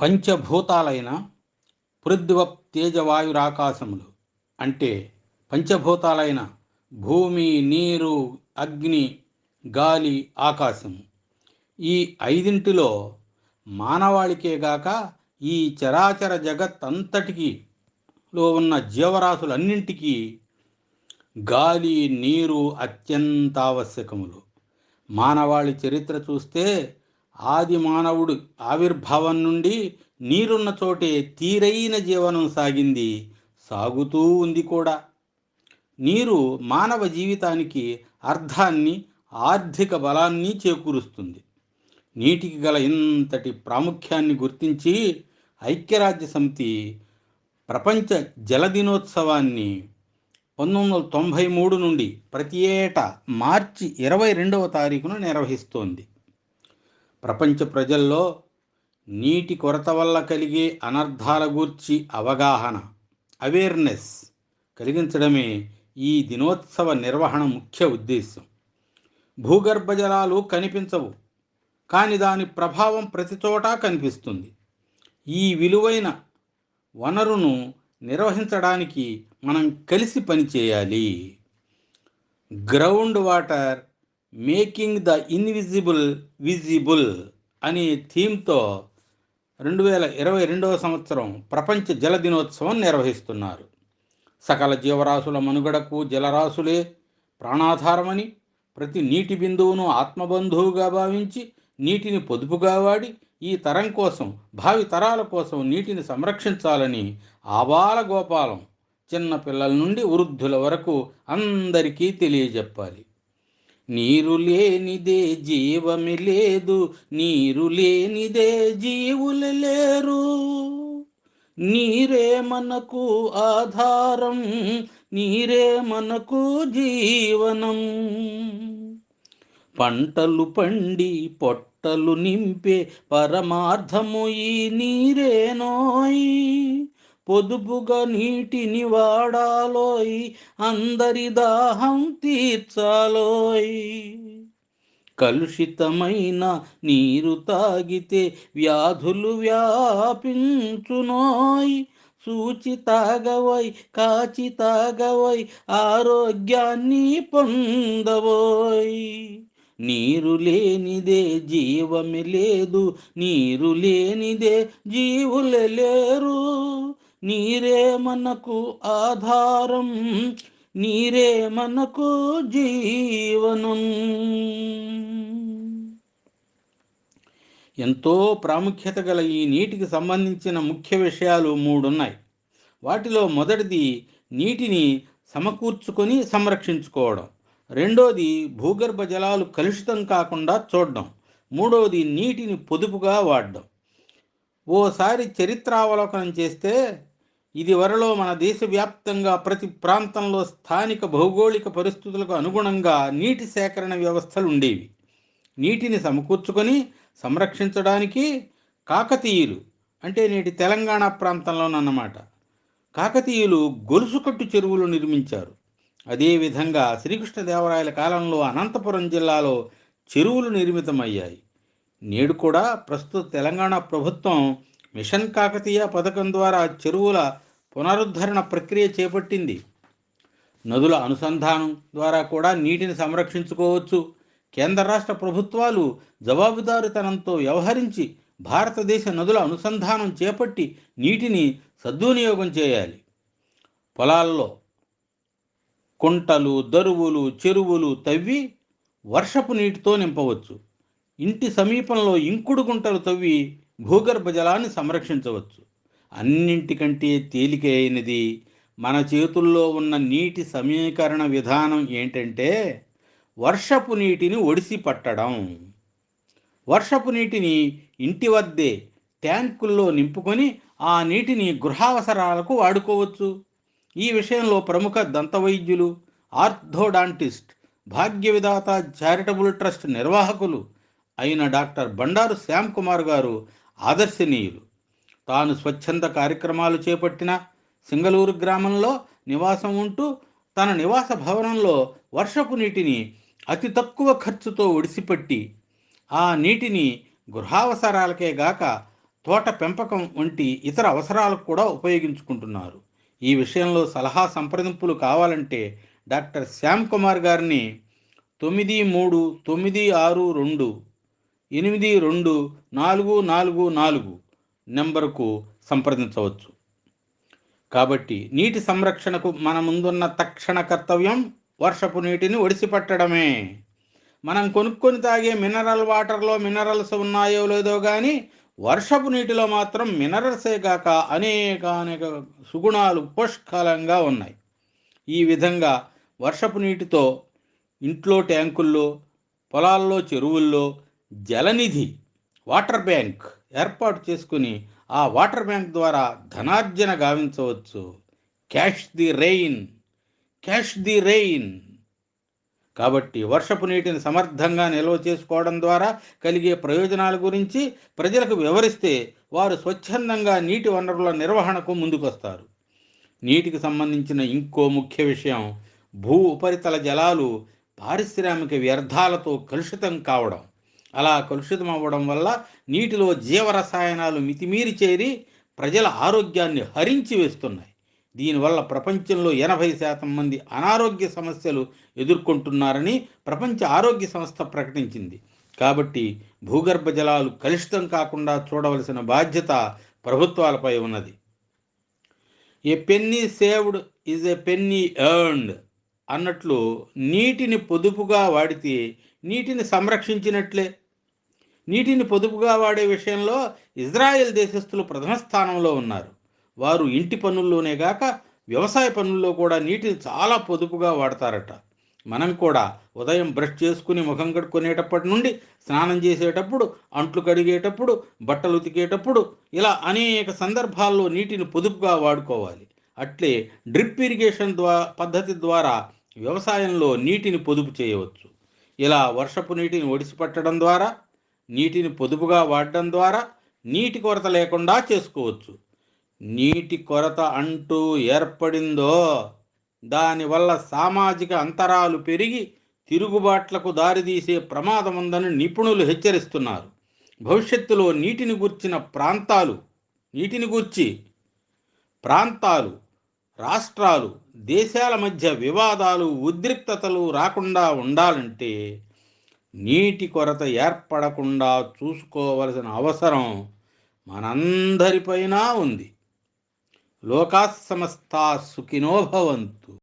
పంచభూతాలైన పృథ్వ తేజవాయురాకాశములు. అంటే పంచభూతాలైన భూమి నీరు అగ్ని గాలి ఆకాశం ఈ ఐదింటిలో మానవాళికే గాక ఈ చరాచర జగత్ అంతటికి లో ఉన్న జీవరాశులన్నింటికీ గాలి నీరు అత్యంత ఆవశ్యకములు మానవాళి చరిత్ర చూస్తే ఆది మానవుడు ఆవిర్భావం నుండి నీరున్న చోటే తీరైన జీవనం సాగింది సాగుతూ ఉంది కూడా. నీరు మానవ జీవితానికి అర్థాన్ని ఆర్థిక బలాన్ని చేకూరుస్తుంది. నీటికి గల ఇంతటి ప్రాముఖ్యాన్ని గుర్తించి ఐక్యరాజ్య సమితి ప్రపంచ జల దినోత్సవాన్ని పంతొమ్మిది వందల తొంభై మూడు నుండి ప్రతి ఏటా మార్చి ఇరవై రెండవ తారీఖున నిర్వహిస్తోంది. ప్రపంచ ప్రజల్లో నీటి కొరత వల్ల కలిగే అనర్థాల గూర్చి అవగాహన అవేర్నెస్ కలిగించడమే ఈ దినోత్సవ నిర్వహణ ముఖ్య ఉద్దేశం భూగర్భ జలాలు కనిపించవు కానీ దాని ప్రభావం ప్రతి చోటా కనిపిస్తుంది. ఈ విలువైన వనరును నిర్వహించడానికి మనం కలిసి పనిచేయాలి. Ground water making the invisible visible అనే థీమ్తో రెండు వేల ఇరవై రెండవ సంవత్సరం ప్రపంచ జల దినోత్సవం నిర్వహిస్తున్నారు. సకల జీవరాశుల మనుగడకు జలరాశులే ప్రాణాధారమని ప్రతి నీటి బిందువును ఆత్మబంధువుగా భావించి నీటిని పొదుపుగా వాడి ఈ తరం కోసం భావి తరాల కోసం నీటిని సంరక్షించాలని ఆబాల గోపాలం చిన్న పిల్లల నుండి వృద్ధుల వరకు అందరికీ తెలియజెప్పాలి. నీరు లేనిదే జీవమి లేదు నీరు లేనిదే జీవులు లేరు. నీరే మనకు ఆధారం నీరే మనకు జీవనం. పంటలు పండి పొట్టలు నింపే పరమార్థము ఈ నీరేనోయ్ పొదుపుగా నీటిని వాడాలోయ్ అందరి దాహం తీర్చాలోయ్. కలుషితమైన నీరు తాగితే వ్యాధులు వ్యాపించునోయ్. సూచి తాగవై కాచి తాగవై ఆరోగ్యాన్ని పొందవోయ్ నీరు లేనిదే జీవమి లేదు నీరు లేనిదే జీవులు లేరు. నీరే మనకు ఆధారం నీరే మనకు జీవనం ఎంతో ప్రాముఖ్యత గల ఈ నీటికి సంబంధించిన ముఖ్య విషయాలు మూడున్నాయి. వాటిలో మొదటిది నీటిని సమకూర్చుకొని సంరక్షించుకోవడం. రెండోది భూగర్భ జలాలు కలుషితం కాకుండా చూడడం. మూడవది నీటిని పొదుపుగా వాడడం. ఓసారి చరిత్రావలోకనం చేస్తే ఇది వరలో మన దేశవ్యాప్తంగా ప్రతి ప్రాంతంలో స్థానిక భౌగోళిక పరిస్థితులకు అనుగుణంగా నీటి సేకరణ వ్యవస్థలు ఉండేవి. నీటిని సమకూర్చుకొని సంరక్షించడానికి కాకతీయులు అంటే నేటి తెలంగాణ ప్రాంతంలోనన్నమాట. కాకతీయులు గొలుసుకట్టు చెరువులు నిర్మించారు. అదేవిధంగా శ్రీకృష్ణదేవరాయల కాలంలో అనంతపురం జిల్లాలో చెరువులు నిర్మితమయ్యాయి. నేడు కూడా ప్రస్తుత తెలంగాణ ప్రభుత్వం మిషన్ కాకతీయ పథకం ద్వారా చెరువుల పునరుద్ధరణ ప్రక్రియ చేపట్టింది. నదుల అనుసంధానం ద్వారా కూడా నీటిని సంరక్షించుకోవచ్చు. కేంద్ర రాష్ట్ర ప్రభుత్వాలు జవాబుదారుతనంతో వ్యవహరించి భారతదేశ నదుల అనుసంధానం చేపట్టి నీటిని సద్వినియోగం చేయాలి. పొలాల్లో కుంటలు దరువులు చెరువులు తవ్వి వర్షపు నీటితో నింపవచ్చు. ఇంటి సమీపంలో ఇంకుడు గుంటలు తవ్వి భూగర్భ జలాన్ని సంరక్షించవచ్చు. అన్నింటికంటే తేలికైనది మన చేతుల్లో ఉన్న నీటి సమీకరణ విధానం ఏంటంటే వర్షపు నీటిని ఒడిసి పట్టడం. వర్షపు నీటిని ఇంటి వద్దే ట్యాంకుల్లో నింపుకొని ఆ నీటిని గృహావసరాలకు వాడుకోవచ్చు. ఈ విషయంలో ప్రముఖ దంతవైద్యులు ఆర్థోడాంటిస్ట్ భాగ్య విధాత చారిటబుల్ ట్రస్ట్ నిర్వాహకులు అయిన డాక్టర్ బండారు శ్యామ్ కుమార్ గారు ఆదర్శనీయులు. తాను స్వచ్ఛంద కార్యక్రమాలు చేపట్టిన సింగళూరు గ్రామంలో నివాసం ఉంటూ తన నివాస భవనంలో వర్షపు నీటిని అతి తక్కువ ఖర్చుతో ఒడిసిపట్టి ఆ నీటిని గృహావసరాలకే గాక తోట పెంపకం వంటి ఇతర అవసరాలకు కూడా ఉపయోగించుకుంటున్నారు. ఈ విషయంలో సలహా సంప్రదింపులు కావాలంటే డాక్టర్ శ్యామ్ కుమార్ గారిని తొమ్మిది మూడు తొమ్మిది ఆరు రెండు ఎనిమిది రెండు నాలుగు నాలుగు నాలుగు నెంబరుకు సంప్రదించవచ్చు. కాబట్టి నీటి సంరక్షణకు మన ముందున్న తక్షణ కర్తవ్యం వర్షపు నీటిని ఒడిసిపట్టడమే. మనం కొనుక్కొని తాగే మినరల్ వాటర్లో మినరల్స్ ఉన్నాయో లేదో కానీ వర్షపు నీటిలో మాత్రం మినరల్సే కాక అనేక అనేక సుగుణాలు పుష్కలంగా ఉన్నాయి. ఈ విధంగా వర్షపు నీటితో ఇంట్లో ట్యాంకుల్లో పొలాల్లో చెరువుల్లో జలనిధి వాటర్ బ్యాంక్ ఏర్పాటు చేసుకుని ఆ వాటర్ బ్యాంక్ ద్వారా ధనార్జన గావించవచ్చు. Cash the rain cash the rain. కాబట్టి వర్షపు నీటిని సమర్థంగా నిల్వ చేసుకోవడం ద్వారా కలిగే ప్రయోజనాల గురించి ప్రజలకు వివరిస్తే వారు స్వచ్ఛందంగా నీటి వనరుల నిర్వహణకు ముందుకొస్తారు. నీటికి సంబంధించిన ఇంకో ముఖ్య విషయం భూ ఉపరితల జలాలు పారిశ్రామిక వ్యర్థాలతో కలుషితం కావడం. అలా కలుషితం అవ్వడం వల్ల నీటిలో జీవరసాయనాలు మితిమీరి చేరి ప్రజల ఆరోగ్యాన్ని హరించి వేస్తున్నాయి. దీనివల్ల ప్రపంచంలో ఎనభై శాతం మంది అనారోగ్య సమస్యలు ఎదుర్కొంటున్నారని ప్రపంచ ఆరోగ్య సంస్థ ప్రకటించింది. కాబట్టి భూగర్భ జలాలు కలుషితం కాకుండా చూడవలసిన బాధ్యత ప్రభుత్వాలపై ఉన్నది. A penny saved is a penny earned అన్నట్లు నీటిని పొదుపుగా వాడితే నీటిని సంరక్షించినట్లే. నీటిని పొదుపుగా వాడే విషయంలో ఇజ్రాయెల్ దేశస్థులు ప్రథమ స్థానంలో ఉన్నారు. వారు ఇంటి పనుల్లోనే గాక వ్యవసాయ పనుల్లో కూడా నీటిని చాలా పొదుపుగా వాడతారట. మనం కూడా ఉదయం బ్రష్ చేసుకుని ముఖం కడుక్కునేటప్పటి నుండి స్నానం చేసేటప్పుడు అంట్లు కడిగేటప్పుడు బట్టలు ఉతికేటప్పుడు ఇలా అనేక సందర్భాల్లో నీటిని పొదుపుగా వాడుకోవాలి. అట్లే డ్రిప్ ఇరిగేషన్ ద్వారా పద్ధతి ద్వారా వ్యవసాయంలో నీటిని పొదుపు చేయవచ్చు. ఇలా వర్షపు నీటిని ఒడిసిపట్టడం ద్వారా నీటిని పొదుపుగా వాడడం ద్వారా నీటి కొరత లేకుండా చేసుకోవచ్చు. నీటి కొరత అంటూ ఏర్పడిందో దానివల్ల సామాజిక అంతరాలు పెరిగి తిరుగుబాట్లకు దారితీసే ప్రమాదం ఉందని నిపుణులు హెచ్చరిస్తున్నారు. భవిష్యత్తులో నీటిని గుర్చిన ప్రాంతాలు నీటిని గూర్చి ప్రాంతాలు రాష్ట్రాలు దేశాల మధ్య వివాదాలు ఉద్రిక్తతలు రాకుండా ఉండాలంటే నీటి కొరత ఏర్పడకుండా చూసుకోవలసిన అవసరం మనందరిపైన ఉంది. లోకా సమస్తా సుఖినోభవంతు